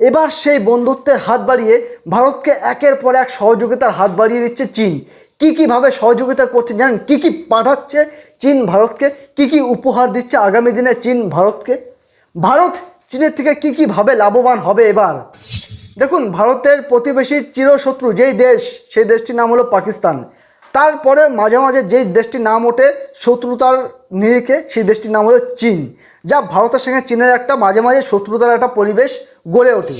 এবার সেই বন্ধুত্বের হাত বাড়িয়ে ভারতকে একের পর এক সহযোগিতার হাত বাড়িয়ে দিচ্ছে চীন। কী কীভাবে সহযোগিতা করছে জানেন? কী কী পাঠাচ্ছে চীন ভারতকে? কী কী উপহার দিচ্ছে আগামী দিনে চীন ভারতকে? ভারত চীনের থেকে কী কীভাবে লাভবান হবে এবার? দেখুন, ভারতের প্রতিবেশী চিরশত্রু যেই দেশ, সেই দেশটির নাম হলো পাকিস্তান। তারপরে মাঝে মাঝে যেই দেশটির নাম ওঠে শত্রুতার নিরিখে, সেই দেশটির নাম হলো চীন, যা ভারতের সঙ্গে চীনের একটা মাঝে মাঝে শত্রুতার একটা পরিবেশ গড়ে ওঠে।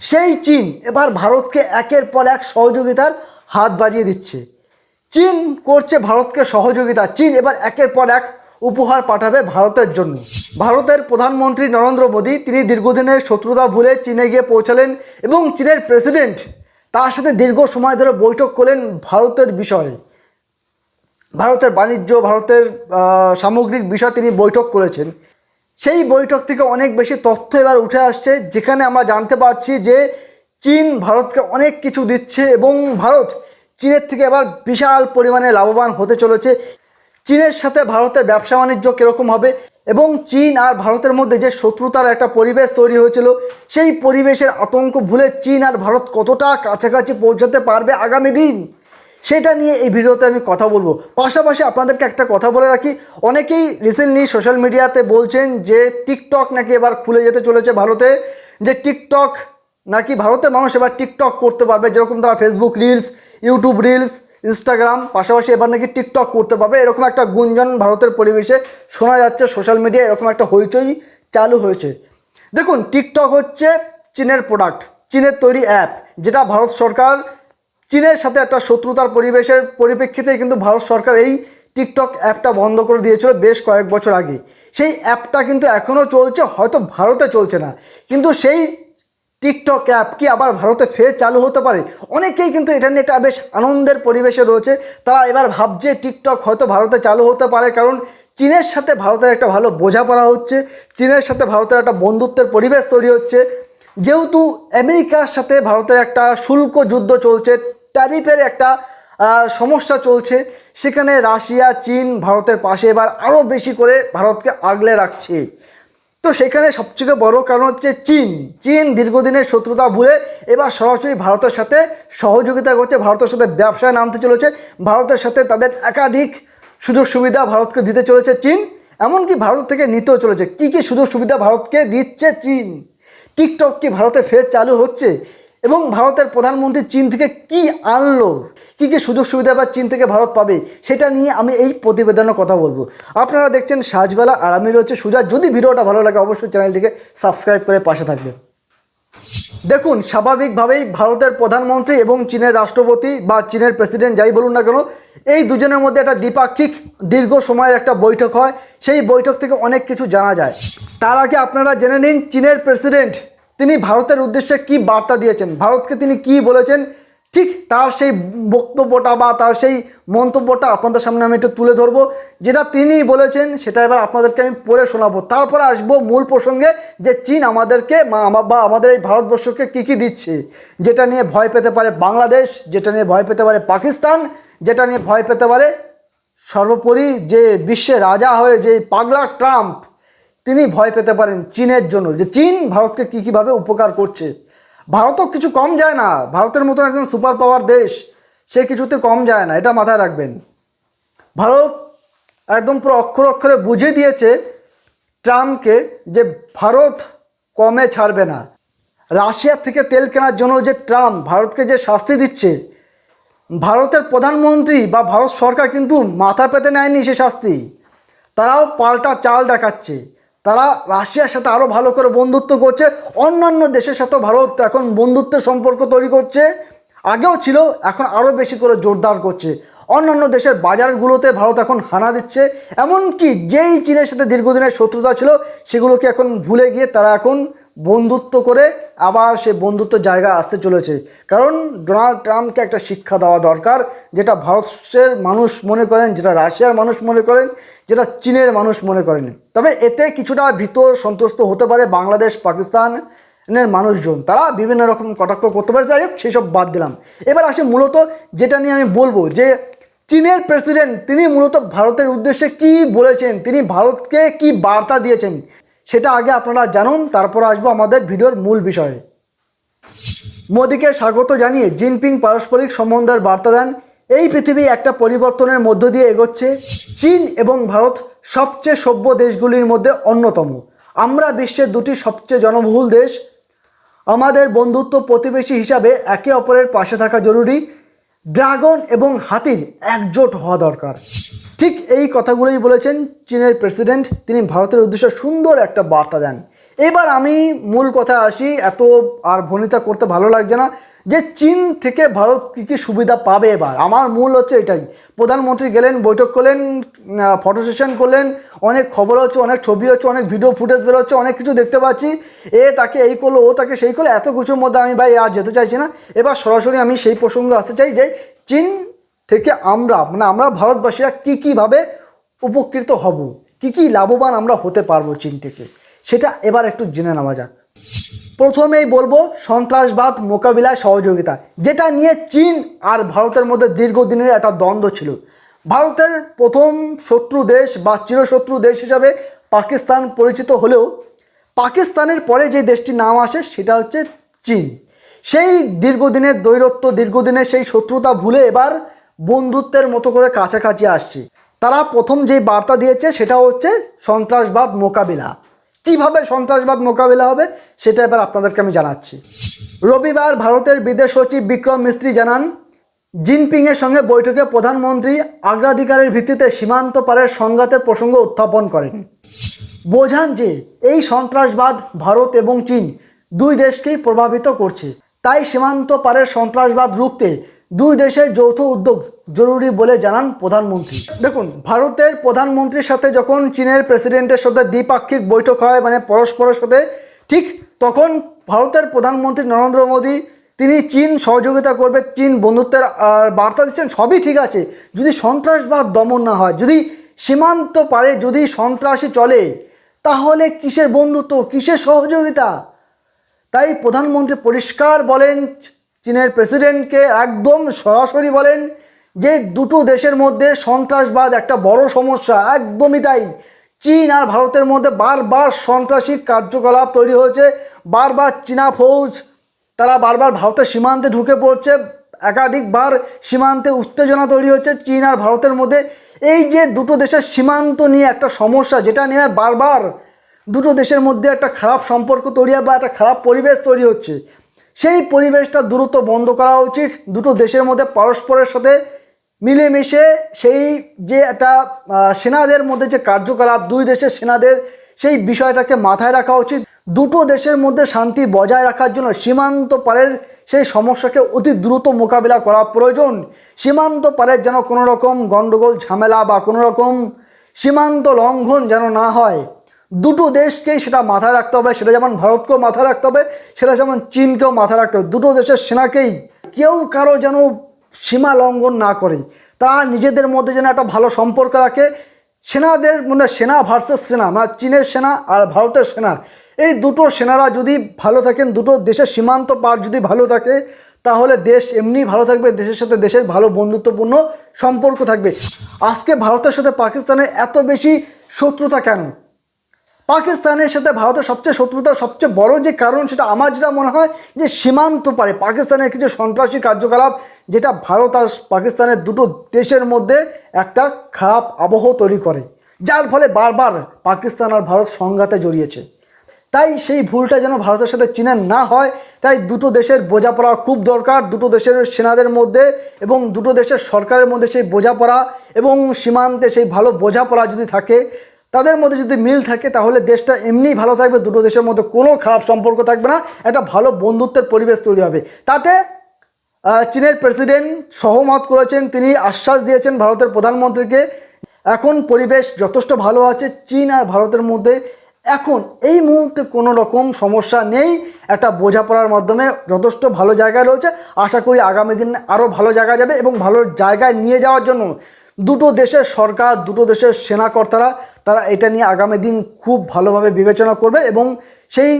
সেই চীন এবার ভারতকে একের পর এক সহযোগিতার হাত বাড়িয়ে দিচ্ছে। চীন করছে ভারতকে সহযোগিতা। চীন এবার একের পর এক উপহার পাঠাবে ভারতের জন্য। ভারতের প্রধানমন্ত্রী নরেন্দ্র মোদী, তিনি দীর্ঘদিনের শত্রুতা ভুলে চীনে গিয়ে পৌঁছালেন এবং চীনের প্রেসিডেন্ট তার সাথে দীর্ঘ সময় ধরে বৈঠক করলেন ভারতের বিষয়ে। ভারতের বাণিজ্য, ভারতের সামগ্রিক বিষয় তিনি বৈঠক করেছেন। সেই বৈঠক থেকে অনেক বেশি তথ্য এবার উঠে আসছে, যেখানে আমরা জানতে পারছি যে চীন ভারতকে অনেক কিছু দিচ্ছে এবং ভারত চীনের থেকে এবার বিশাল পরিমাণে লাভবান হতে চলেছে। চীনের সাথে ভারতের ব্যবসা বাণিজ্য কীরকম হবে এবং চীন আর ভারতের মধ্যে যে শত্রুতার একটা পরিবেশ তৈরি হয়েছিল, সেই পরিবেশের আতঙ্ক ভুলে চীন আর ভারত কতটা কাছাকাছি পৌঁছাতে পারবে আগামী দিন? সেটা নিয়ে এই ভিডিওতে আমি কথা বলব। পাশাপাশি আপনাদেরকে একটা কথা বলে রাখি, অনেকেই রিসেন্টলি সোশ্যাল মিডিয়াতে বলছেন যে টিকটক নাকি এবার খুলে যেতে চলেছে ভারতে, যে টিকটক নাকি ভারতের মানুষ এবার টিকটক করতে পারবে, যেরকম তারা Facebook reels YouTube reels Instagram পাশাপাশি এবার নাকি টিকটক করতে পারবে। এরকম একটা গুঞ্জন ভারতের পরিবেশে শোনা যাচ্ছে সোশ্যাল মিডিয়া এরকম একটা হইচই চালু হয়েছে। দেখুন টিকটক হচ্ছে চীনের প্রোডাক্ট চীনের তৈরি অ্যাপ যেটা ভারত সরকার চীনের সাথে একটা শত্রুতার পরিবেশের পরিপ্রেক্ষিতে কিন্তু ভারত সরকার এই টিকটক অ্যাপটা বন্ধ করে দিয়েছিল বেশ কয়েক বছর আগে। সেই অ্যাপটা কিন্তু এখনও চলছে, হয়তো ভারতে চলছে না। কিন্তু সেই টিকটক অ্যাপ কি আবার ভারতে ফের চালু হতে পারে? অনেকেই কিন্তু এটা নিয়ে একটা বেশ আনন্দের পরিবেশে রয়েছে। তারা এবার ভাবছে টিকটক হয়তো ভারতে চালু হতে পারে, কারণ চীনের সাথে ভারতের একটা ভালো বোঝাপড়া হচ্ছে, চীনের সাথে ভারতের একটা বন্ধুত্বের পরিবেশ তৈরি হচ্ছে। যেহেতু আমেরিকার সাথে ভারতের একটা শুল্ক যুদ্ধ চলছে ট্যারিফের একটা সমস্যা চলছে। সেখানে রাশিয়া, চীন ভারতের পাশে এবার আরও বেশি করে ভারতকে আগলে রাখছে। তো সেখানে সবথেকে বড় কারণ হচ্ছে চীন। চীন দীর্ঘদিনের শত্রুতা ভুলে এবার সরাসরি ভারতের সাথে সহযোগিতা করছে, ভারতের সাথে ব্যবসায় নামতে চলেছে, ভারতের সাথে তাদের একাধিক সুযোগ সুবিধা ভারতকে দিতে চলেছে চীন, এমনকি ভারত থেকে নিতেও চলেছে। কী কী সুযোগ সুবিধা ভারতকে দিচ্ছে চীন? টিকটক কি ভারতে ফের চালু হচ্ছে? এবং ভারতের প্রধানমন্ত্রী চীন থেকে কি আনলো? কী কী সুযোগ সুবিধা বা চীন থেকে ভারত পাবে? সেটা নিয়ে আমি এই প্রতিবেদনের কথা বলব। আপনারা দেখছেন সাজবেলা, আর আমি রয়েছে সুজা। যদি ভিডিওটা ভালো লাগে, অবশ্যই চ্যানেলটিকে সাবস্ক্রাইব করে পাশে থাকবেন। দেখুন, স্বাভাবিকভাবেই ভারতের প্রধানমন্ত্রী এবং চীনের রাষ্ট্রপতি বা চীনের প্রেসিডেন্ট যাই বলুন না কেন, এই দুজনের মধ্যে একটা দ্বিপাক্ষিক, দীর্ঘ সময়ের একটা বৈঠক হয়। সেই বৈঠক থেকে অনেক কিছু জানা যায়। তার আগে আপনারা জেনে নিন, চীনের প্রেসিডেন্ট তিনি ভারতের উদ্দেশ্যে কি বার্তা দিয়েছেন? ভারতকে তিনি কি বলেছেন? ঠিক তার সেই বক্তব্যটা বা তার সেই মন্তব্যটা আপনাদের সামনে আমি একটু তুলে ধরবো। যেটা তিনি বলেছেন, সেটা এবার আপনাদেরকে আমি পড়ে শোনাবো। তারপরে আসব মূল প্রসঙ্গে যে চীন আমাদেরকে বা আমাদের এই ভারতবর্ষকে কী কী দিচ্ছে। যেটা নিয়ে ভয় পেতে পারে বাংলাদেশ, যেটা নিয়ে ভয় পেতে পারে পাকিস্তান, যেটা নিয়ে ভয় পেতে পারে সর্বোপরি যে বিশ্বে রাজা হয়ে যে পাগলা ট্রাম্প তিনি ভয় পেতে পারেন চীনের জন্য, যে চীন ভারতকে কী কীভাবে উপকার করছে। ভারতও কিছু কম যায় না, ভারতের মতন একজন সুপার পাওয়ার দেশ, সে কিছুতে কম যায় না, এটা মাথায় রাখবেন। ভারত একদম পুরো অক্ষর অক্ষরে বুঝিয়ে দিয়েছে ট্রাম্পকে যে ভারত কমে ছাড়বে না। রাশিয়ার থেকে তেল কেনার জন্য যে ট্রাম্প ভারতকে যে শাস্তি দিচ্ছে, ভারতের প্রধানমন্ত্রী বা ভারত সরকার কিন্তু মাথা পেতে নেয়নি সে শাস্তি। তারাও পাল্টা চাল দেখাচ্ছে। তারা রাশিয়ার সাথে আরও ভালো করে বন্ধুত্ব করছে, অন্যান্য দেশের সাথেও ভারত এখন বন্ধুত্বের সম্পর্ক তৈরি করছে, আগেও ছিল, এখন আরও বেশি করে জোরদার করছে। অন্যান্য দেশের বাজারগুলোতে ভারত এখন হানা দিচ্ছে, এমনকি যেই চীনের সাথে দীর্ঘদিনের শত্রুতা ছিল, সেগুলোকে এখন ভুলে গিয়ে তারা এখন বন্ধুত্ব করে আবার সে বন্ধুত্ব জায়গা আসতে চলেছে। কারণ ডোনাল্ড ট্রাম্পকে একটা শিক্ষা দেওয়া দরকার, যেটা ভারতের মানুষ মনে করেন, যেটা রাশিয়ার মানুষ মনে করেন, যেটা চীনের মানুষ মনে করেন। তবে এতে কিছুটা ভীত সন্তুষ্ট হতে পারে বাংলাদেশ, পাকিস্তানের মানুষজন। তারা বিভিন্ন রকম কটাক্ষ করতে পারে। যাই হোক সেই সব বাদ দিলাম। এবার আসে মূলত যেটা নিয়ে আমি বলব, যে চীনের প্রেসিডেন্ট, তিনি মূলত ভারতের উদ্দেশ্যে কি বলেছেন, তিনি ভারতকে কি বার্তা দিয়েছেন সেটা আগে আপনারা জানুন, তারপর আসব আমাদের ভিডিওর মূল বিষয়ে। মোদীকে স্বাগত জানিয়ে জিনপিং পারস্পরিক সম্বন্ধের বার্তা দেন। এই পৃথিবী একটা পরিবর্তনের মধ্য দিয়ে এগোচ্ছে। চীন এবং ভারত সবচেয়ে সভ্য দেশগুলির মধ্যে অন্যতম। আমরা বিশ্বের দুটি সবচেয়ে জনবহুল দেশ। আমাদের বন্ধুত্ব প্রতিবেশী হিসাবে একে অপরের পাশে থাকা জরুরি। ড্রাগন এবং হাতির একজোট হওয়া দরকার। ঠিক এই কথাগুলোই বলেছেন চীনের প্রেসিডেন্ট। তিনি ভারতের উদ্দেশ্যে সুন্দর একটা বার্তা দেন। এবার আমি মূল কথায় আসি, এত আর ভনিতা করতে ভালো লাগছে না যে চীন থেকে ভারত কী কী সুবিধা পাবে এবার। আমার মূল হচ্ছে এটাই। প্রধানমন্ত্রী গেলেন, বৈঠক করলেন ফটো সেশন করলেন, অনেক খবর হচ্ছে, অনেক ছবি হচ্ছে, অনেক ভিডিও ফুটেজ বেরোচ্ছে, অনেক কিছু দেখতে পাচ্ছি। এ তাকে এই করল, ও তাকে সেই করল, এত কিছুর মধ্যে আমি ভাই আর যেতে চাইছি না। এবার সরাসরি আমি সেই প্রসঙ্গে আসতে চাই যে চীন থেকে আমরা মানে আমরা ভারতবাসীরা কী কীভাবে উপকৃত হব? কী কী লাভবান আমরা হতে পারব চীন থেকে? সেটা এবার একটু জেনে নেওয়া যাক। প্রথমেই বলব, সন্ত্রাসবাদ মোকাবিলায় সহযোগিতা। যেটা নিয়ে চীন আর ভারতের মধ্যে দীর্ঘদিনের একটা দ্বন্দ্ব ছিল। ভারতের প্রথম শত্রু দেশ বা চিরশত্রু দেশ হিসাবে পাকিস্তান পরিচিত হলেও, পাকিস্তানের পরে যে দেশটির নাম আসে সেটা হচ্ছে চীন। সেই দীর্ঘদিনের দৈরত্ব, দীর্ঘদিনের সেই শত্রুতা ভুলে এবার বন্ধুত্বের মতো করে কাছাকাছি আসছে। তারা প্রথম যে বার্তা দিয়েছে সেটা হচ্ছে সন্ত্রাসবাদ মোকাবিলা। কীভাবে সন্ত্রাসবাদ মোকাবিলা হবে সেটা এবার আপনাদেরকে আমি জানাচ্ছি। রবিবার ভারতের বিদেশ সচিব বিক্রম মিস্ত্রি জানান, জিনপিংয়ের সঙ্গে বৈঠকে প্রধানমন্ত্রী অগ্রাধিকারের ভিত্তিতে সীমান্ত পারের সংঘাতের প্রসঙ্গ উত্থাপন করেন। বোঝান যে এই সন্ত্রাসবাদ ভারত এবং চীন দুই দেশকেই প্রভাবিত করছে। তাই সীমান্ত পারের সন্ত্রাসবাদ রুখতে দুই দেশের যৌথ উদ্যোগ জরুরি বলে জানান প্রধানমন্ত্রী। দেখুন, ভারতের প্রধানমন্ত্রীর সাথে যখন চীনের প্রেসিডেন্টের সাথে দ্বিপাক্ষিক বৈঠক হয় মানে পরস্পরের সাথে, ঠিক তখন ভারতের প্রধানমন্ত্রী নরেন্দ্র মোদী, তিনি চীন সহযোগিতা করবে, চীন বন্ধুত্বের বার্তা দিচ্ছেন, সবই ঠিক আছে। যদি সন্ত্রাসবাদ দমন না হয়, যদি সীমান্ত পারে যদি সন্ত্রাসী চলে, তাহলে কিসের বন্ধুত্ব, কিসের সহযোগিতা? তাই প্রধানমন্ত্রী পরিষ্কার বলেন চীনের প্রেসিডেন্টকে একদম সরাসরি বলেন যে দুটো দেশের মধ্যে সন্ত্রাসবাদ একটা বড় সমস্যা, একদমই তাই। চীন আর ভারতের মধ্যে বারবার সন্ত্রাসী কার্যকলাপ তৈরি হয়েছে, বারবার চীনা ফৌজ, তারা বারবার ভারতের সীমান্তে ঢুকে পড়ছে, একাধিকবার সীমান্তে উত্তেজনা তৈরি হচ্ছে চীন আর ভারতের মধ্যে। এই যে দুটো দেশের সীমান্ত নিয়ে একটা সমস্যা, যেটা নিয়ে বারবার দুটো দেশের মধ্যে একটা খারাপ সম্পর্ক তৈরি হয় বা একটা খারাপ পরিবেশ তৈরি হচ্ছে সেই পরিবেশটা দ্রুত বন্ধ করা উচিত। দুটো দেশের মধ্যে পরস্পরের সাথে মিলেমিশে সেই যে একটা সেনাদের মধ্যে যে কার্যকলাপ, দুই দেশের সেনাদের সেই বিষয়টাকে মাথায় রাখা উচিত। দুটো দেশের মধ্যে শান্তি বজায় রাখার জন্য সীমান্ত পারের সেই সমস্যাকে অতি দ্রুত মোকাবিলা করা প্রয়োজন। সীমান্ত পারের যেন কোনো রকম গণ্ডগোল, ঝামেলা বা কোনো রকম সীমান্ত লঙ্ঘন যেন না হয়। দুটো দেশকেই সেটা মাথায় রাখতে হবে, সেটা যেমন ভারতকেও মাথায় রাখতে হবে, সেটা যেমন চীনকেও মাথায় রাখতে হবে। দুটো দেশের সেনাকেই কেউ কারও যেন সীমা লঙ্ঘন না করে। তারা নিজেদের মধ্যে যেন একটা ভালো সম্পর্ক রাখে। সেনাদের মধ্যে সেনা ভার্সেস সেনা মানে চীনের সেনা আর ভারতের সেনা। এই দুটো সেনারা যদি ভালো থাকেন, দুটো দেশের সীমান্ত পার যদি ভালো থাকে, তাহলে দেশ এমনি ভালো থাকবে, দেশের সাথে দেশের ভালো বন্ধুত্বপূর্ণ সম্পর্ক থাকবে। আজকে ভারতের সাথে পাকিস্তানের এত বেশি শত্রুতা কেন? পাকিস্তানের সাথে ভারতের সবচেয়ে শত্রুতার সবচেয়ে বড় যে কারণ সেটা আমার যেটা মনে হয় যে সীমান্ত পারে পাকিস্তানের কিছু সন্ত্রাসী কার্যকলাপ, যেটা ভারত আর পাকিস্তানের দুটো দেশের মধ্যে একটা খারাপ আবহ তৈরি করে, যার ফলে বারবার পাকিস্তান আর ভারত সংঘাতে জড়িয়েছে। তাই সেই ভুলটা যেন ভারতের সাথে চীনের না হয়, তাই দুটো দেশের বোঝাপড়া খুব দরকার, দুটো দেশের সেনাদের মধ্যে এবং দুটো দেশের সরকারের মধ্যে সেই বোঝাপড়া এবং সীমান্তে সেই ভালো বোঝাপড়া যদি থাকে তাদের মধ্যে যদি মিল থাকে, তাহলে দেশটা এমনিই ভালো থাকবে, দুটো দেশের মধ্যে কোনো খারাপ সম্পর্ক থাকবে না, একটা ভালো বন্ধুত্বের পরিবেশ তৈরি হবে। তাতে চীনের প্রেসিডেন্ট সহমত করেছেন, তিনি আশ্বাস দিয়েছেন ভারতের প্রধানমন্ত্রীকে, এখন পরিবেশ যথেষ্ট ভালো আছে, চীন আর ভারতের মধ্যে এখন এই মুহূর্তে কোনো রকম সমস্যা নেই, একটা বোঝাপড়ার মাধ্যমে যথেষ্ট ভালো জায়গায় রয়েছে, আশা করি আগামী দিন আরও ভালো জায়গা যাবে এবং ভালো জায়গায় নিয়ে যাওয়ার জন্য দুটো দেশের সরকার, দুটো দেশের সেনাকর্তারা, তারা এটা নিয়ে আগামী দিন খুব ভালোভাবে বিবেচনা করবে এবং সেই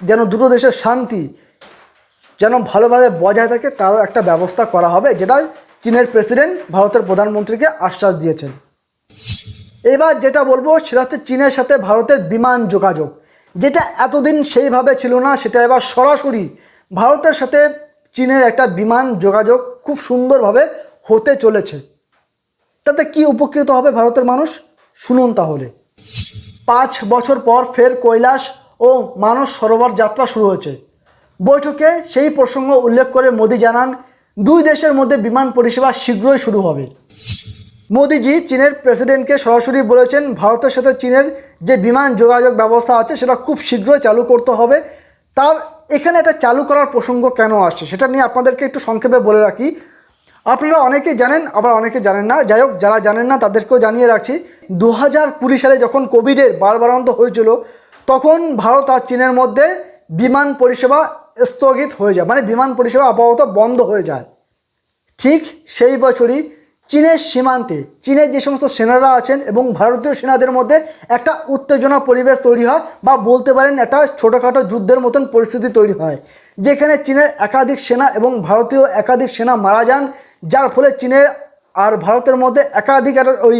যেন দুটো দেশের শান্তি যেন ভালোভাবে বজায় থাকে, তারও একটা ব্যবস্থা করা হবে, যেটা চীনের প্রেসিডেন্ট, ভারতের প্রধানমন্ত্রীকে আশ্বাস দিয়েছেন। এবার যেটা বলব, সেটা হচ্ছে চীনের সাথে ভারতের বিমান যোগাযোগ। যেটা এতদিন সেইভাবে ছিল না, সেটা এবার সরাসরি ভারতের সাথে চীনের একটা বিমান যোগাযোগ খুব সুন্দরভাবে হতে চলেছে। তাতে কি উপকৃত হবে ভারতের মানুষ? শুনুন তাহলে। পাঁচ বছর পর ফের কৈলাস ও মানস সরোবর যাত্রা শুরু হয়েছে। বৈঠকে সেই প্রসঙ্গ উল্লেখ করে মোদি জানান, দুই দেশের মধ্যে বিমান পরিষেবা শীঘ্রই শুরু হবে। মোদিজি চীনের প্রেসিডেন্টকে সরাসরি বলেছেন, ভারতের সাথে চীনের যে বিমান যোগাযোগ ব্যবস্থা আছে, সেটা খুব শীঘ্রই চালু করতে হবে। তার এখানে এটা চালু করার প্রসঙ্গ কেন আসছে, সেটা নিয়ে আপনাদেরকে একটু সংক্ষেপে বলে রাখি। আপনারা অনেকেই জানেন, আবার অনেকে জানেন না। যাই হোক, যারা জানেন না, তাদেরকেও জানিয়ে রাখছি দু হাজার কুড়ি সালে যখন কোভিডের বারবারান্ত হয়েছিল, তখন ভারত আর চীনের মধ্যে বিমান পরিষেবা স্থগিত হয়ে যায়। মানে বিমান পরিষেবা আপাতত বন্ধ হয়ে যায়। ঠিক সেই বছরই চীনের সীমান্তে, চীনের যে সমস্ত সেনারা আছেন এবং ভারতীয় সেনাদের মধ্যে একটা উত্তেজনা পরিবেশ তৈরি হয়, বা বলতে পারেন একটা ছোটোখাটো যুদ্ধের মতন পরিস্থিতি তৈরি হয়। যেখানে চীনের একাধিক সেনা এবং ভারতীয় একাধিক সেনা মারা যান যার ফলে চীনের আর ভারতের মধ্যে একাধিক ওই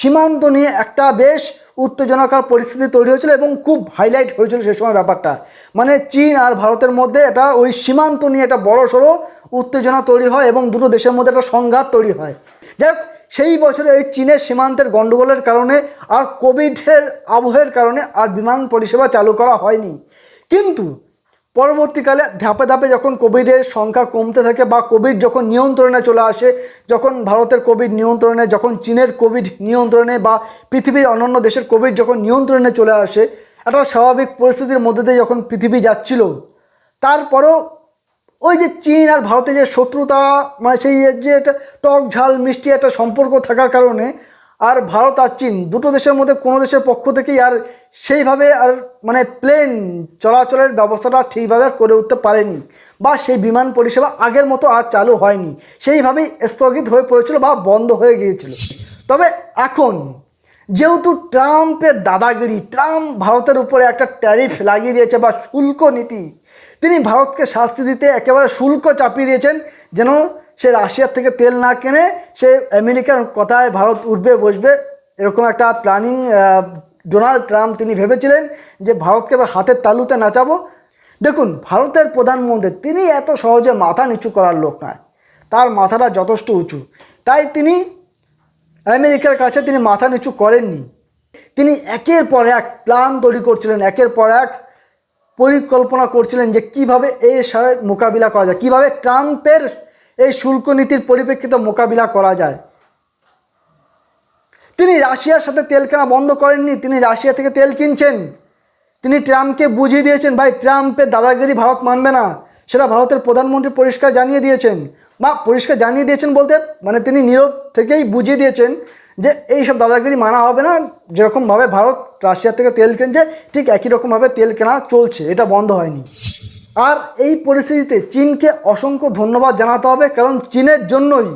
সীমান্ত নিয়ে একটা বেশ উত্তেজনাকার পরিস্থিতি তৈরি হয়েছিল এবং খুব হাইলাইট হয়েছিল সে সময় ব্যাপারটা। মানে চীন আর ভারতের মধ্যে এটা ওই সীমান্ত নিয়ে একটা বড় সড়ো উত্তেজনা তৈরি হয় এবং দুটো দেশের মধ্যে একটা সংঘাত তৈরি হয়। যাই সেই বছরে এই চীনের সীমান্তের গণ্ডগোলের কারণে আর কোভিডের আবহের কারণে আর বিমান পরিষেবা চালু করা হয়নি। কিন্তু পরবর্তীকালে ধাপে ধাপে যখন কোভিডের সংখ্যা কমতে থাকে বা কোভিড যখন নিয়ন্ত্রণে চলে আসে, যখন ভারতের কোভিড নিয়ন্ত্রণে, যখন চীনের কোভিড নিয়ন্ত্রণে বা পৃথিবীর অন্যান্য দেশের কোভিড যখন নিয়ন্ত্রণে চলে আসে, একটা স্বাভাবিক পরিস্থিতির মধ্যে দিয়ে যখন পৃথিবী যাচ্ছিল, তারপরও ওই যে চীন আর ভারতের যে শত্রুতা মানে সেই যে একটা টক ঝাল মিষ্টি একটা সম্পর্ক থাকার কারণে আর ভারত আর চীন, দুটো দেশের মধ্যে কোনো দেশের পক্ষ থেকেই আর সেইভাবে আর মানে প্লেন চলাচলের ব্যবস্থাটা ঠিকভাবে আর করে উঠতে পারেনি বা সেই বিমান পরিষেবা আগের মতো আর চালু হয়নি। সেইভাবেই স্থগিত হয়ে পড়েছিল বা বন্ধ হয়ে গিয়েছিল। তবে এখন যেহেতু ট্রাম্পের দাদাগিরি, ট্রাম্প ভারতের উপরে একটা ট্যারিফ লাগিয়ে দিয়েছে বা শুল্ক নীতি, তিনি ভারতকে শাস্তি দিতে একেবারে শুল্ক চাপিয়ে দিয়েছেন যেন সে রাশিয়ার থেকে তেল না কেনে সে আমেরিকার কথায় ভারত উঠবে, বসবে। এরকম একটা প্ল্যানিং ডোনাল্ড ট্রাম্প তিনি ভেবেছিলেন যে ভারতকে এবার হাতের তালুতে নাচাবো। দেখুন, ভারতের প্রধানমন্ত্রী তিনি এত সহজে মাথা নিচু করার লোক নয়। তার মাথাটা যথেষ্ট উঁচু। তাই তিনি আমেরিকার কাছে তিনি মাথা নিচু করেননি। তিনি একের পর এক প্ল্যান তৈরি করছিলেন, একের পর এক পরিকল্পনা করছিলেন যে কীভাবে এই সারের মোকাবিলা করা যায়, কীভাবে ট্রাম্পের এই শুল্ক নীতির পরিপ্রেক্ষিতে মোকাবিলা করা যায়। তিনি রাশিয়ার সাথে তেল কেনা বন্ধ করেননি, তিনি রাশিয়া থেকে তেল কিনছেন। তিনি ট্রাম্পকে বুঝিয়ে দিয়েছেন, ভাই, ট্রাম্পের দাদাগিরি ভারত মানবে না। সেটা ভারতের প্রধানমন্ত্রী পরিষ্কার জানিয়ে দিয়েছেন। বা পরিষ্কার জানিয়ে দিয়েছেন বলতে মানে তিনি নীরব থেকেই বুঝিয়ে দিয়েছেন যে এই সব দাদাগিরি মানা হবে না। যেরকমভাবে ভারত রাশিয়া থেকে তেল কিনছে, ঠিক একই রকমভাবে তেল কেনা চলছে, এটা বন্ধ হয়নি। আর এই পরিস্থিতিতে চীনকে অসংখ্য ধন্যবাদ জানাতে হবে, কারণ চীনের জন্যই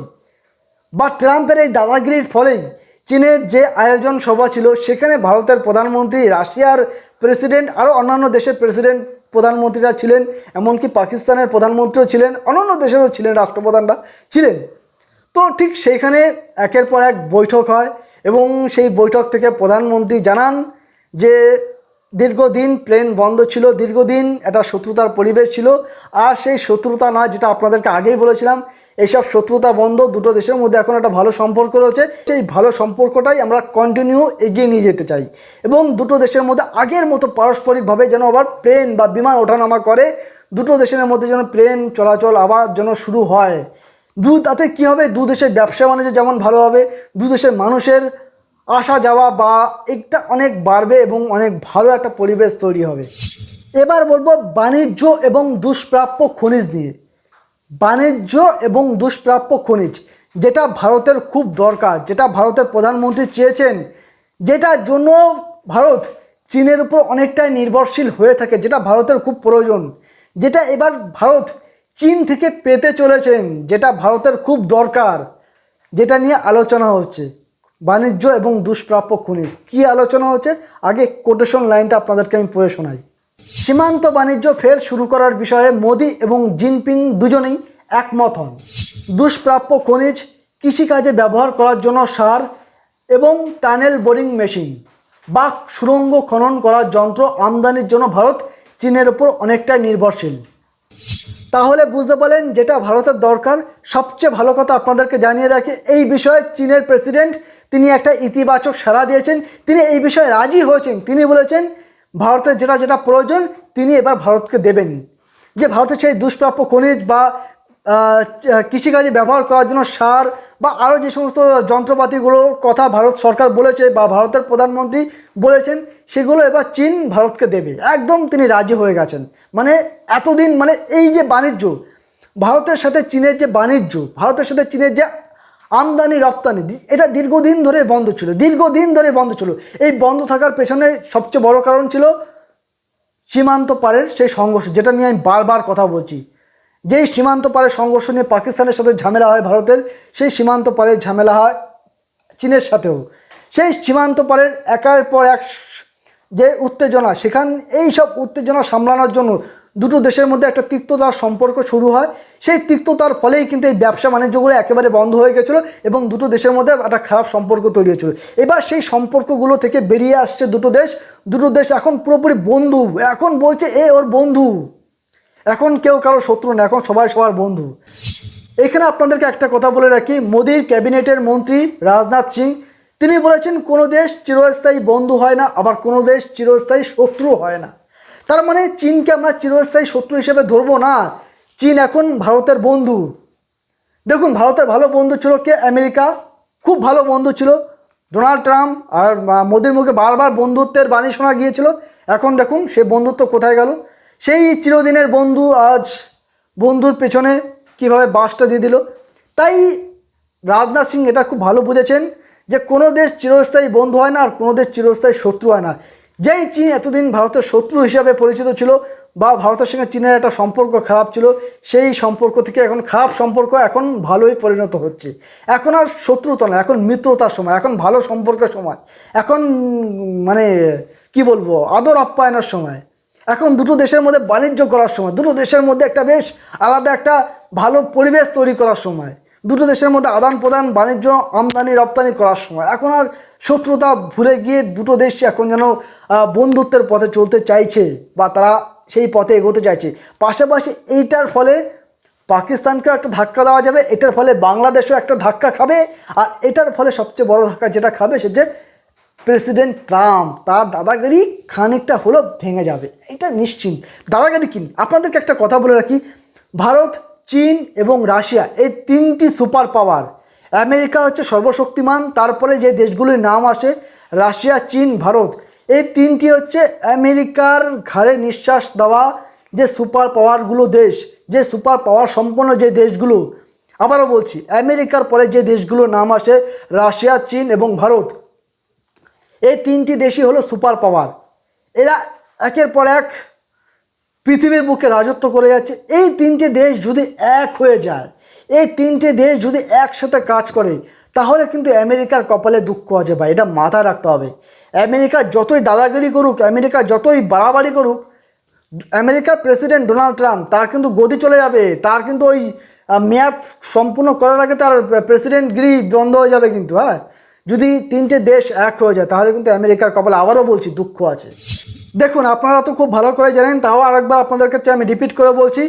বা ট্রাম্পের এই দাদাগিরির ফলেই চীনের যে আয়োজন সভা ছিল, সেখানে ভারতের প্রধানমন্ত্রী, রাশিয়ার প্রেসিডেন্ট আরও অন্যান্য দেশের প্রেসিডেন্ট প্রধানমন্ত্রীরা ছিলেন, এমনকি পাকিস্তানের প্রধানমন্ত্রীও ছিলেন, অন্যান্য দেশেরও ছিলেন, রাষ্ট্রপ্রধানরা ছিলেন। তো ঠিক সেইখানে একের পর এক বৈঠক হয় এবং সেই বৈঠক থেকে প্রধানমন্ত্রী জানান যে দীর্ঘদিন প্লেন বন্ধ ছিল, দীর্ঘদিন একটা শত্রুতার পরিবেশ ছিল। আর সেই শত্রুতা নয় যেটা আপনাদেরকে আগেই বলেছিলাম, এইসব শত্রুতা বন্ধ দুটো দেশের মধ্যে এখন একটা ভালো সম্পর্ক রয়েছে। সেই ভালো সম্পর্কটাই আমরা কন্টিনিউ এগিয়ে নিয়ে যেতে চাই। এবং দুটো দেশের মধ্যে আগের মতো পারস্পরিকভাবে যেন আবার প্লেন বা বিমান ওঠানামা করে, দুটো দেশের মধ্যে যেন প্লেন চলাচল আবার যেন শুরু হয়। দু, তাতে কী হবে? দু দেশের ব্যবসা বাণিজ্য যেমন ভালো হবে, দু দেশের মানুষের আসা যাওয়া বা একটা অনেক বাড়বে এবং অনেক ভালো একটা পরিবেশ তৈরি হবে। এবার বলব বাণিজ্য এবং দুষ্প্রাপ্য খনিজ নিয়ে। বাণিজ্য এবং দুষ্প্রাপ্য খনিজ, যেটা ভারতের খুব দরকার, যেটা ভারতের প্রধানমন্ত্রী চেয়েছেন, যেটার জন্য ভারত চীনের উপর অনেকটাই নির্ভরশীল হয়ে থাকে, যেটা ভারতের খুব প্রয়োজন। যেটা এবার ভারত চীন থেকে পেতে চলেছেন, যেটা ভারতের খুব দরকার, যেটা নিয়ে আলোচনা হচ্ছে। বাণিজ্য এবং দুষ্প্রাপ্য খনিজ। কী আলোচনা হচ্ছে? আগে কোটেশন লাইনটা আপনাদেরকে আমি পড়ে শোনাই। সীমান্ত বাণিজ্য ফের শুরু করার বিষয়ে মোদি এবং জিনপিং দুজনেই একমত হন। দুষ্প্রাপ্য খনিজ কৃষিকাজে ব্যবহার করার জন্য সার এবং টানেল বোরিং মেশিন বা সুড়ঙ্গ খনন করার যন্ত্র আমদানির জন্য ভারত চীনের উপর অনেকটাই নির্ভরশীল। তাহলে বুঝতে পারলেন যেটা ভারতের দরকার। সবচেয়ে ভালো কথা আপনাদেরকে জানিয়ে রাখি, এই বিষয়ে চীনের প্রেসিডেন্ট তিনি একটা ইতিবাচক সাড়া দিয়েছেন। তিনি এই বিষয়ে রাজি হয়েছেন। তিনি বলেছেন ভারতের যেটা যেটা প্রয়োজন, তিনি এবার ভারতকে দেবেন। যে ভারতের সেই দুষ্প্রাপ্য খনিজ বা কৃষিকাজে ব্যবহার করার জন্য সার বা আরও যে সমস্ত যন্ত্রপাতিগুলোর কথা ভারত সরকার বলেছে বা ভারতের প্রধানমন্ত্রী বলেছেন, সেগুলো এবার চীন ভারতকে দেবে। একদম তিনি রাজি হয়ে গেছেন। মানে এতদিন মানে এই যে বাণিজ্য, ভারতের সাথে চীনের যে বাণিজ্য, ভারতের সাথে চীনের যে আমদানি, রপ্তানি এটা দীর্ঘদিন ধরে বন্ধ ছিল, দীর্ঘদিন ধরে বন্ধ ছিল। এই বন্ধ থাকার পেছনে সবচেয়ে বড় কারণ ছিল সীমান্ত পারের সেই সংঘর্ষ, যেটা নিয়ে আমি বারবার কথা বলছি। যেই সীমান্ত পারের সংঘর্ষ নিয়ে পাকিস্তানের সাথে ঝামেলা হয় ভারতের, সেই সীমান্ত পারের ঝামেলা হয় চীনের সাথেও। সেই সীমান্ত পারের একের পর এক যে উত্তেজনা, সেখান এই সব উত্তেজনা সামলানোর জন্য দুটো দেশের মধ্যে একটা তিক্ততার সম্পর্ক শুরু হয়। সেই তিক্ততার ফলেই কিন্তু এই ব্যবসা বাণিজ্যগুলো একেবারে বন্ধ হয়ে গেছিল এবং দুটো দেশের মধ্যে একটা খারাপ সম্পর্ক তৈরি হয়েছিল। এবার সেই সম্পর্কগুলো থেকে বেরিয়ে আসছে দুটো দেশ। দুটো দেশ এখন পুরোপুরি বন্ধু। এখন বলছে, এ ওর বন্ধু। এখন কেউ কারও শত্রু না, এখন সবাই সবার বন্ধু। এখানে আপনাদেরকে একটা কথা বলে রাখি। মোদির ক্যাবিনেটের মন্ত্রী রাজনাথ সিং, তিনি বলেছেন, কোনো দেশ চিরস্থায়ী বন্ধু হয় না, আবার কোনো দেশ চিরস্থায়ী শত্রু হয় না। তার মানে চীনকে আমরা চিরস্থায়ী শত্রু হিসেবে ধরবো না। চীন এখন ভারতের বন্ধু। দেখুন, ভারতের ভালো বন্ধু ছিল কে? আমেরিকা। খুব ভালো বন্ধু ছিল। ডোনাল্ড ট্রাম্প আর মোদির মুখে বারবার বন্ধুত্বের বাণী শোনা গিয়েছিল। এখন দেখুন, সে বন্ধুত্ব কোথায় গেল? সেই চিরদিনের বন্ধু আজ বন্ধুর পেছনে কীভাবে বাসটা দিয়ে দিল? তাই রাজনাথ সিং এটা খুব ভালো বুঝেছেন যে কোনো দেশ চিরস্থায়ী বন্ধু হয় না আর কোনো দেশ চিরস্থায়ী শত্রু হয় না। যেই চীন এতদিন ভারতের শত্রু হিসাবে পরিচিত ছিল বা ভারতের সঙ্গে চীনের একটা সম্পর্ক খারাপ ছিল, সেই সম্পর্ক থেকে এখন খারাপ সম্পর্ক এখন ভালোই পরিণত হচ্ছে। এখন আর শত্রুতা না এখন মিত্রতার সময়, এখন ভালো সম্পর্কের সময়। এখন মানে কি বলব, আদর আপ্যায়নের সময়। এখন দুটো দেশের মধ্যে বাণিজ্য করার সময়, দুটো দেশের মধ্যে একটা বেশ আলাদা একটা ভালো পরিবেশ তৈরি করার সময়। দুটো দেশের মধ্যে আদান প্রদান বাণিজ্য আমদানি রপ্তানি করার সময়। এখন আর শত্রুতা ভুলে গিয়ে দুটো দেশ এখন যেন বন্ধুত্বের পথে চলতে চাইছে বা তারা সেই পথে এগোতে চাইছে। পাশাপাশি এইটার ফলে পাকিস্তানকেও একটা ধাক্কা দেওয়া যাবে, এটার ফলে বাংলাদেশও একটা ধাক্কা খাবে, আর এটার ফলে সবচেয়ে বড় ধাক্কা যেটা খাবে সে যে প্রেসিডেন্ট ট্রাম্প, তার দাদাগিরি খানিকটা হলো ভেঙে যাবে। এটা নিশ্চিন্ত। দাদাগিরি কিন আপনাদেরকে একটা কথা বলে রাখি। ভারত চীন এবং রাশিয়া এই তিনটি সুপার পাওয়ার। আমেরিকা হচ্ছে সর্বশক্তিমান, তারপরে যে দেশগুলির নাম আসে, রাশিয়া, চীন, ভারত। এই তিনটি হচ্ছে আমেরিকার ঘাড়ে নিঃশ্বাস দেওয়া যে সুপার পাওয়ারগুলো দেশ, যে সুপার পাওয়ার সম্পন্ন যে দেশগুলো। আবারও বলছি, আমেরিকার পরে যে দেশগুলোর নাম আসে, রাশিয়া, চীন এবং ভারত। এই তিনটি দেশই হলো সুপার পাওয়ার। এরা একের পর এক পৃথিবীর বুকে রাজত্ব করে যাচ্ছে। এই তিনটে দেশ যদি এক হয়ে যায়, এই তিনটে দেশ যদি একসাথে কাজ করে, তাহলে কিন্তু আমেরিকার কপালে দুঃখ আছে ভাই, এটা মাথায় রাখতে হবে। আমেরিকা যতই দাদাগিরি করুক, আমেরিকা যতই বাড়াবাড়ি করুক, আমেরিকার প্রেসিডেন্ট ডোনাল্ড ট্রাম্প, তার কিন্তু গদি চলে যাবে, তার কিন্তু ওই মেয়াদ সম্পূর্ণ করার আগে তার প্রেসিডেন্টগিরি বন্ধ হয়ে যাবে কিন্তু হ্যাঁ? যদি তিনটে দেশ এক হয়ে যায়, তাহলে কিন্তু আমেরিকার কপালে আবারও বলছি দুঃখ আছে। দেখুন, আপনারা তো খুব ভালো করে জানেন, তাও আরেকবার আপনাদের কাছে আমি রিপিট করে বলছি,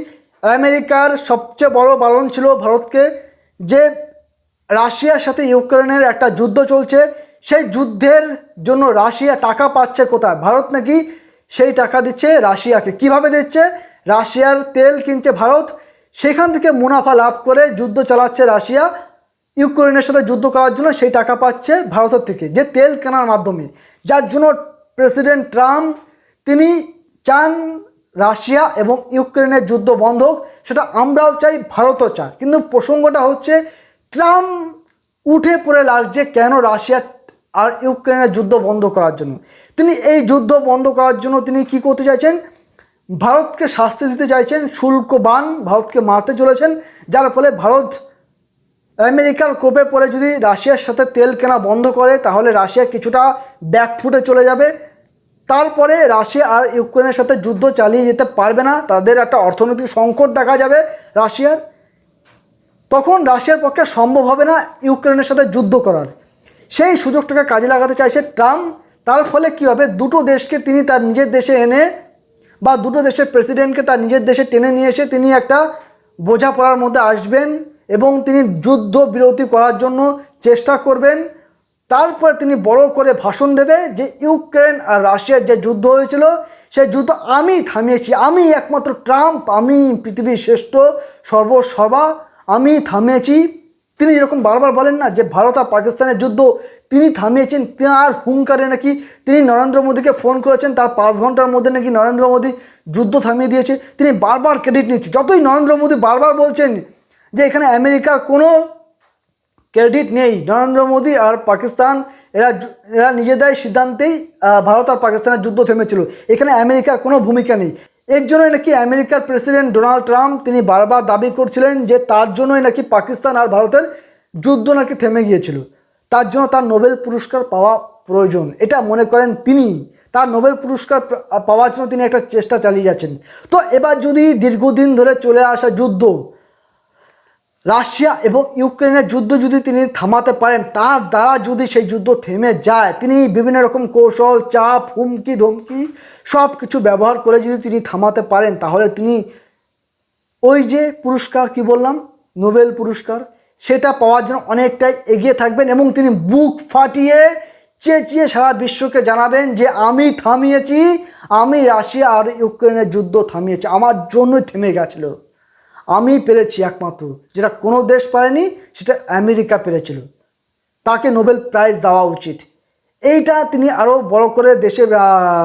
আমেরিকার সবচেয়ে বড় বারণ ছিল ভারতকে যে রাশিয়ার সাথে ইউক্রেনের একটা যুদ্ধ চলছে, সেই যুদ্ধের জন্য রাশিয়া টাকা পাচ্ছে কোথায়? ভারত নাকি সেই টাকা দিচ্ছে রাশিয়াকে। কীভাবে দিচ্ছে? রাশিয়ার তেল কিনছে ভারত, সেখান থেকে মুনাফা লাভ করে যুদ্ধ চালাচ্ছে রাশিয়া ইউক্রেনের সাথে যুদ্ধ করার জন্য সেই টাকা পাচ্ছে ভারতের থেকে, যে তেল কেনার মাধ্যমে। যার জন্য প্রেসিডেন্ট ট্রাম্প, তিনি চান রাশিয়া এবং ইউক্রেনের যুদ্ধ বন্ধ হোক, সেটা আমরাও চাই, ভারতও চায়। কিন্তু প্রসঙ্গটা হচ্ছে, ট্রাম্প উঠে পড়ে লাগছে কেন রাশিয়া আর ইউক্রেনের যুদ্ধ বন্ধ করার জন্য? তিনি এই যুদ্ধ বন্ধ করার জন্য তিনি কি করতে চাইছেন? ভারতকে শাস্তি দিতে চাইছেন শুল্ক বান ভারতকে মারতে চলেছেন, যার ফলে ভারত আমেরিকার কোপে পড়ে যদি রাশিয়ার সাথে তেল কেনা বন্ধ করে, তাহলে রাশিয়া কিছুটা ব্যাকফুটে চলে যাবে। তারপরে রাশিয়া আর ইউক্রেনের সাথে যুদ্ধ চালিয়ে যেতে পারবে না। তাদের একটা অর্থনৈতিক সংকট দেখা যাবে রাশিয়ার। তখন রাশিয়ার পক্ষে সম্ভব হবে না ইউক্রেনের সাথে যুদ্ধ করার। সেই সুযোগটাকে কাজে লাগাতে চাইছে ট্রাম্প। তার ফলে কী হবে? দুটো দেশকে তিনি তার নিজের দেশে এনে বা দুটো দেশের প্রেসিডেন্টকে তার নিজের দেশে টেনে নিয়ে এসে তিনি একটা বোঝাপড়ার মধ্যে আসবেন। এবং তিনি যুদ্ধ বিরতি করার জন্য চেষ্টা করবেন। তারপরে তিনি বড় করে ভাষণ দেবে যে ইউক্রেন আর রাশিয়ার যে যুদ্ধ হয়েছিল সেই যুদ্ধ আমি থামিয়েছি। আমি একমাত্র ট্রাম্প, আমি পৃথিবীর শ্রেষ্ঠ সর্বসর্বা, আমি থামিয়েছি। তিনি যেরকম বারবার বলেন না যে ভারত আর পাকিস্তানের যুদ্ধ তিনি থামিয়েছেন, তার হুঙ্কারে নাকি তিনি নরেন্দ্র মোদীকে ফোন করেছেন, তার পাঁচ ঘণ্টার মধ্যে নাকি নরেন্দ্র মোদী যুদ্ধ থামিয়ে দিয়েছে। তিনি বারবার ক্রেডিট নিচ্ছে। যতই নরেন্দ্র মোদী বারবার বলছেন যে এখানে আমেরিকার কোনো ক্রেডিট নেই। নরেন্দ্র মোদী আর পাকিস্তান, এরা এরা নিজেদের সিদ্ধান্তেই ভারত আর পাকিস্তানের যুদ্ধ থেমেছিল। এখানে আমেরিকার কোনো ভূমিকা নেই। এর জন্যই নাকি আমেরিকার প্রেসিডেন্ট ডোনাল্ড ট্রাম্প তিনি বারবার দাবি করছিলেন যে তার জন্যই নাকি পাকিস্তান আর ভারতের যুদ্ধ নাকি থেমে গিয়েছিল। তার জন্য তার নোবেল পুরস্কার পাওয়া প্রয়োজন। এটা মনে করেন তিনি। তার নোবেল পুরস্কার পাওয়ার জন্য তিনি একটা চেষ্টা চালিয়ে যাচ্ছেন। তো এবার যদি দীর্ঘদিন ধরে চলে আসা যুদ্ধ রাশিয়া এবং ইউক্রেনের যুদ্ধ যদি তিনি থামাতে পারেন, তার দ্বারা যদি সেই যুদ্ধ থেমে যায়, তিনি বিভিন্ন রকম কৌশল, চাপ, হুমকি, ধমকি সব কিছু ব্যবহার করে যদি তিনি থামাতে পারেন, তাহলে তিনি ওই যে পুরস্কার কি বললাম? নোবেল পুরস্কার, সেটা পাওয়ার জন্য অনেকটাই এগিয়ে থাকবেন এবং তিনি বুক ফাটিয়ে চেঁচিয়ে সারা বিশ্বকে জানাবেন যে, আমি থামিয়েছি, আমি রাশিয়া আর ইউক্রেনের যুদ্ধ থামিয়েছি, আমার জন্যই থেমে গেছিল। আমি পেরেছি একমাত্র, যেটা কোনো দেশ পারেনি, সেটা আমেরিকা পেরেছিল। তাকে নোবেল প্রাইজ দেওয়া উচিত। এইটা তিনি আরও বড় করে দেশে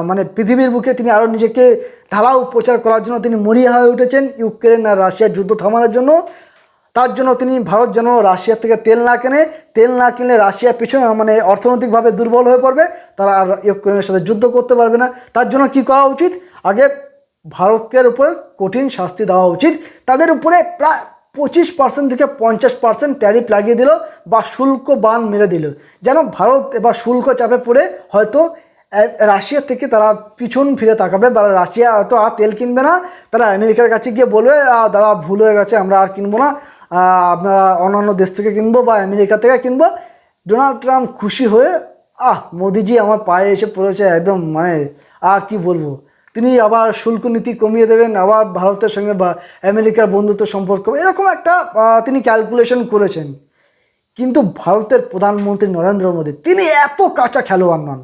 মানে পৃথিবীর বুকে তিনি আরও নিজেকে ঢালাও প্রচার করার জন্য তিনি মরিয়া হয়ে উঠেছেন, ইউক্রেন আর রাশিয়ার যুদ্ধ থামানোর জন্য। তার জন্য তিনি ভারত যেন রাশিয়ার থেকে তেল না কেনে, তেল না কিনলে রাশিয়া পিছনে মানে অর্থনৈতিকভাবে দুর্বল হয়ে পড়বে, তারা আর ইউক্রেনের সাথে যুদ্ধ করতে পারবে না। তার জন্য কি করা উচিত? আগে ভারতের উপরে কঠিন শাস্তি দেওয়া উচিত। তাদের উপরে প্রায় পঁচিশ পার্সেন্ট থেকে পঞ্চাশ পার্সেন্ট ট্যারিফ লাগিয়ে দিল বা শুল্ক বান মেরে দিল। যেন ভারত এবার শুল্ক চাপে পড়ে হয়তো রাশিয়া থেকে তারা পিছন ফিরে তাকাবে বা রাশিয়া হয়তো আর তেল কিনবে না। তারা আমেরিকার কাছে গিয়ে বলবে "আহ, দাদা ভুল হয়ে গেছে আমরা আর কিনবো না। আপনারা অন্যান্য দেশ থেকে কিনবো বা আমেরিকা থেকে কিনবো। ডোনাল্ড ট্রাম্প খুশি হয়ে আহ মোদিজি আমার পায়ে এসে পড়েছে একদম মানে আর কি বলব? তিনি আবার শুল্ক নীতি কমিয়ে দেবেন, আবার ভারতের সঙ্গে বা আমেরিকার বন্ধুত্ব সম্পর্ক। এরকম একটা তিনি ক্যালকুলেশন করেছেন। কিন্তু ভারতের প্রধানমন্ত্রী নরেন্দ্র মোদী, তিনি এত কাঁচা খেলোয়াড় নন।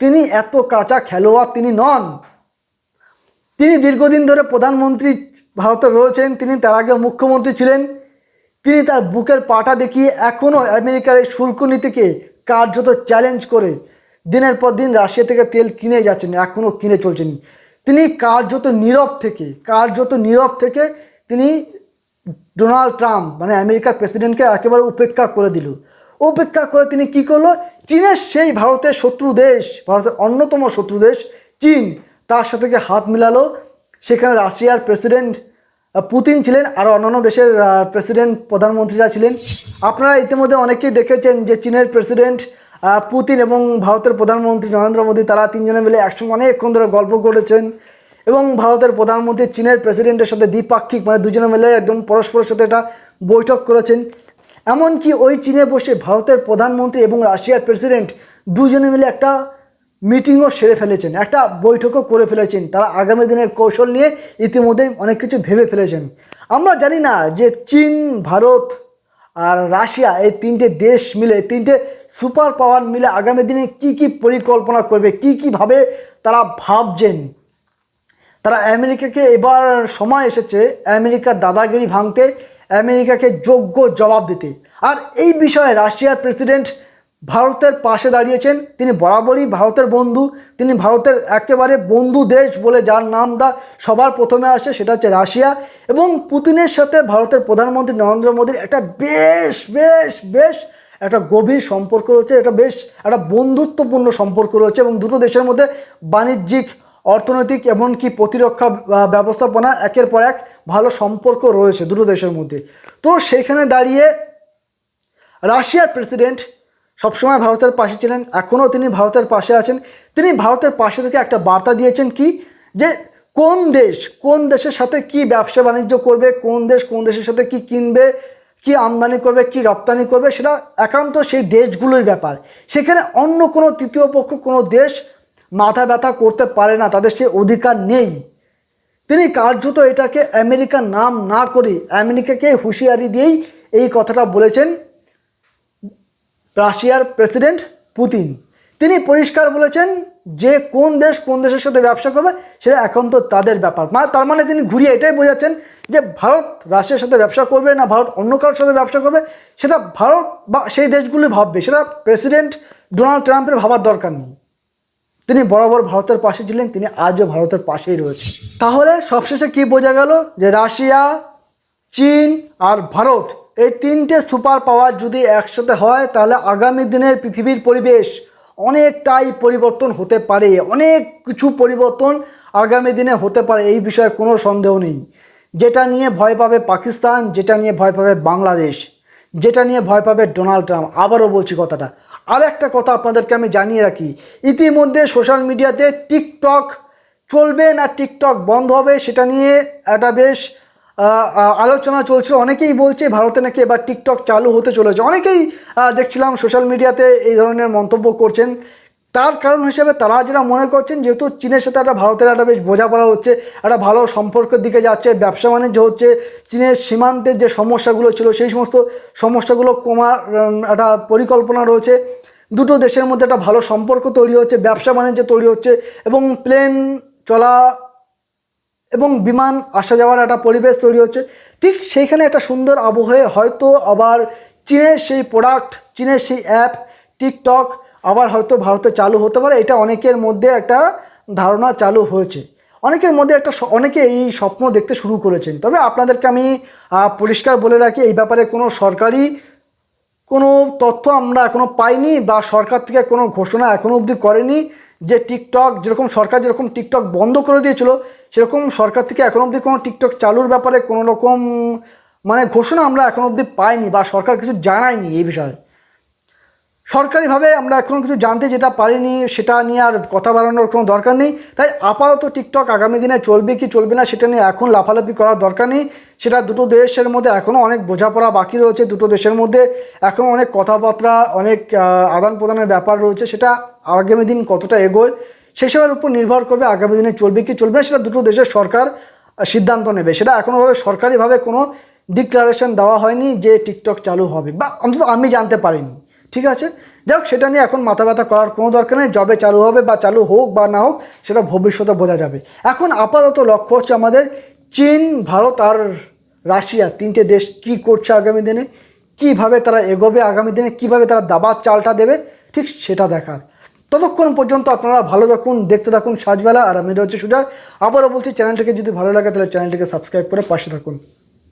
তিনি এত কাঁচা খেলোয়াড় তিনি নন। তিনি দীর্ঘদিন ধরে প্রধানমন্ত্রী ভারতে রয়েছেন, তিনি তার আগে মুখ্যমন্ত্রী ছিলেন। তিনি তার বুকের পাটা দেখিয়ে এখনও আমেরিকার এই শুল্ক নীতিকে কার্যত চ্যালেঞ্জ করে দিনের পর দিন রাশিয়া থেকে তেল কিনে যাচ্ছেন এখনও কিনে চলছেন। তিনি কার্যত নীরব থেকে কার্যত নীরব থেকে তিনি ডোনাল্ড ট্রাম্প মানে আমেরিকার প্রেসিডেন্টকে একেবারে উপেক্ষা করে দিল। উপেক্ষা করে তিনি কি করল? চীনের সেই ভারতের শত্রু দেশ, ভারতের অন্যতম শত্রু দেশ, চীন, তার সাথে হাত মিলালো। সেখানে রাশিয়ার প্রেসিডেন্ট পুতিন ছিলেন, আর অন্যান্য দেশের প্রেসিডেন্ট, প্রধানমন্ত্রীরা ছিলেন। আপনারা ইতিমধ্যে অনেকেই দেখেছেন যে চীনের প্রেসিডেন্ট পুতিন এবং ভারতের প্রধানমন্ত্রী নরেন্দ্র মোদী, তারা তিনজনে মিলে একসঙ্গে অনেকক্ষণ ধরে গল্প করেছেন এবং ভারতের প্রধানমন্ত্রী, চীনের প্রেসিডেন্টের সাথে দ্বিপাক্ষিক মানে দুজনে মিলে একদম পরস্পরের সাথে একটা বৈঠক করেছেন। এমনকি ওই চীনে বসে ভারতের প্রধানমন্ত্রী এবং রাশিয়ার প্রেসিডেন্ট দুজনে মিলে একটা মিটিংও সেরে ফেলেছেন, একটা বৈঠকও করে ফেলেছেন। তারা আগামী দিনের কৌশল নিয়ে ইতিমধ্যেই অনেক কিছু ভেবে ফেলেছেন। আমরা জানি না যে চীন, ভারত আর রাশিয়া, এই তিনটে দেশ মিলে তিনটে সুপার পাওয়ার মিলে আগামী দিনে কি কি পরিকল্পনা করবে, কি কীভাবে তারা ভাবছেন? তারা আমেরিকাকে এবার সময় এসেছে আমেরিকার দাদাগিরি ভাঙতে, আমেরিকাকে যোগ্য জবাব দিতে। আর এই বিষয়ে রাশিয়ার প্রেসিডেন্ট ভারতের পাশে দাঁড়িয়েছেন। তিনি বরাবরই ভারতের বন্ধু, তিনি ভারতের একেবারে বন্ধু দেশ বলে যার নামটা সবার প্রথমে আসে সেটা হচ্ছে রাশিয়া এবং পুতিনের সাথে ভারতের প্রধানমন্ত্রী নরেন্দ্র মোদীর একটা বেশ বেশ বেশ একটা গভীর সম্পর্ক রয়েছে এটা বেশ একটা বন্ধুত্বপূর্ণ সম্পর্ক রয়েছে এবং দুটো দেশের মধ্যে বাণিজ্যিক, অর্থনৈতিক এমনকি প্রতিরক্ষা ব্যবস্থাপনা একের পর এক ভালো সম্পর্ক রয়েছে দুটো দেশের মধ্যে। তো সেখানে দাঁড়িয়ে রাশিয়ার প্রেসিডেন্ট সবসময় ভারতের পাশে ছিলেন, এখনও তিনি ভারতের পাশে আছেন। তিনি ভারতের পাশে থেকে একটা বার্তা দিয়েছেন কি, যে কোন দেশ, কোন দেশের সাথে কি ব্যবসা বাণিজ্য করবে, কোন দেশ, কোন দেশের সাথে কি কিনবে, কি আমদানি করবে, কি রপ্তানি করবে, সেটা একান্ত সেই দেশগুলোর ব্যাপার। সেখানে অন্য কোনো তৃতীয় পক্ষ, কোনো দেশ মাথা ব্যথা করতে পারে না, তাদের সেই অধিকার নেই। তিনি কার্যত এটাকে আমেরিকার নাম না করে আমেরিকাকে হুঁশিয়ারি দিয়েই এই কথাটা বলেছেন। রাশিয়ার প্রেসিডেন্ট পুতিন। তিনি পরিষ্কার বলেছেন যে কোন দেশ কোন দেশের সাথে ব্যবসা করবে সেটা এখন তো তাদের ব্যাপার। তার মানে তিনি ঘুরিয়ে এটাই বোঝাচ্ছেন যে ভারত রাশিয়ার সাথে ব্যবসা করবে না ভারত অন্য কারোর সাথে ব্যবসা করবে, সেটা ভারত বা সেই দেশগুলি ভাববে, সেটা প্রেসিডেন্ট ডোনাল্ড ট্রাম্পের ভাবার দরকার নেই। তিনি বরাবর ভারতের পাশে ছিলেন, তিনি আজও ভারতের পাশেই রয়েছে তাহলে সবশেষে কি বোঝা গেল যে রাশিয়া, চীন আর ভারত এই তিনটে সুপার পাওয়ার যদি একসাথে হয়, তাহলে আগামী দিনের পৃথিবীর পরিবেশ অনেকটাই পরিবর্তন হতে পারে। অনেক কিছু পরিবর্তন আগামী দিনে হতে পারে, এই বিষয়ে কোনো সন্দেহ নেই। যেটা নিয়ে ভয় পাবে পাকিস্তান, যেটা নিয়ে ভয় পাবে বাংলাদেশ, যেটা নিয়ে ভয় পাবে ডোনাল্ড ট্রাম্প। আবারও বলছি কথাটা। আর একটা কথা আপনাদেরকে আমি জানিয়ে রাখি, ইতিমধ্যে সোশ্যাল মিডিয়াতে টিকটক চলবে না, টিকটক বন্ধ হবে, সেটা নিয়ে একটা বেশ আলোচনা চলছিল। অনেকেই বলছে ভারতে নাকি এবার টিকটক চালু হতে চলেছে। অনেকেই দেখছিলাম সোশ্যাল মিডিয়াতে এই ধরনের মন্তব্য করছেন। তার কারণ হিসেবে তারা যেটা মনে করছেন, যেহেতু চীনের সাথে একটা ভারতের একটা বেশ বোঝাপড়া হচ্ছে, একটা ভালো সম্পর্কের দিকে যাচ্ছে, ব্যবসা বাণিজ্য হচ্ছে, চীনের সীমান্তের যে সমস্যাগুলো ছিল, সেই সমস্ত সমস্যাগুলো কমার একটা পরিকল্পনা রয়েছে। দুটো দেশের মধ্যে একটা ভালো সম্পর্ক তৈরি হচ্ছে, ব্যবসা বাণিজ্য তৈরি হচ্ছে এবং প্লেন চলা এবং বিমান আসা যাওয়ার একটা পরিবেশ তৈরি হচ্ছে। ঠিক সেইখানে একটা সুন্দর আবহে হয়তো আবার চীনের সেই প্রোডাক্ট চীনের সেই অ্যাপ টিকটক আবার হয়তো ভারতে চালু হতে পারে। এটা অনেকের মধ্যে একটা ধারণা চালু হয়েছে। অনেকের মধ্যে একটা অনেকে এই স্বপ্ন দেখতে শুরু করেছেন। তবে আপনাদেরকে আমি পরিষ্কার বলে রাখি, এই ব্যাপারে কোনো সরকারি কোনো তথ্য আমরা এখনও পাইনি বা সরকার থেকে কোনো ঘোষণা এখনও অবধি করেনি যে টিকটক যেরকম সরকার যেরকম টিকটক বন্ধ করে দিয়েছিল সেরকম সরকার থেকে এখনও অবধি কোনো টিকটক চালুর ব্যাপারে কোনো রকম মানে ঘোষণা আমরা এখনও অবধি পাইনি বা সরকার কিছু জানায়নি এই বিষয়ে। সরকারিভাবে আমরা এখনও কিছু জানতে যেটা পারিনি সেটা নিয়ে আর কথা বাড়ানোর কোনো দরকার নেই। তাই আপাতত টিকটক আগামী দিনে চলবে কি চলবে না সেটা নিয়ে এখন লাফালাফি করার দরকার নেই। সেটা দুটো দেশের মধ্যে এখনও অনেক বোঝাপড়া বাকি রয়েছে দুটো দেশের মধ্যে। এখনও অনেক কথাবার্তা, অনেক আদান প্রদানের ব্যাপার রয়েছে সেটা আগামী দিন কতটা এগোয় সেসবের উপর নির্ভর করবে আগামী দিনে চলবে কি চলবে না, সেটা দুটো দেশের সরকার সিদ্ধান্ত নেবে। সেটা এখনোভাবে সরকারিভাবে কোনো ডিক্লারেশন দেওয়া হয়নি যে টিকটক চালু হবে বা অন্তত আমি জানতে পারিনি। ঠিক আছে? যাই হোক, সেটা নিয়ে এখন মাথা ব্যথা করার কোনো দরকার নেই। জবে চালু হবে বা চালু হোক বা না হোক, সেটা ভবিষ্যতে বোঝা যাবে। এখন আপাতত লক্ষ্য হচ্ছে আমাদের চীন, ভারত আর রাশিয়া তিনটে দেশ কি করছে আগামী দিনে, কীভাবে তারা এগোবে আগামী দিনে, কীভাবে তারা দাবার চালটা দেবে, ঠিক সেটা দেখার। ততক্ষণ পর্যন্ত আপনারা ভালো থাকুন, দেখতে থাকুন সাজবেলা। আর আমি হচ্ছে সুজা আবারও বলছি, চ্যানেলটাকে যদি ভালো লাগে, তাহলে চ্যানেলটিকে সাবস্ক্রাইব করে পাশে থাকুন।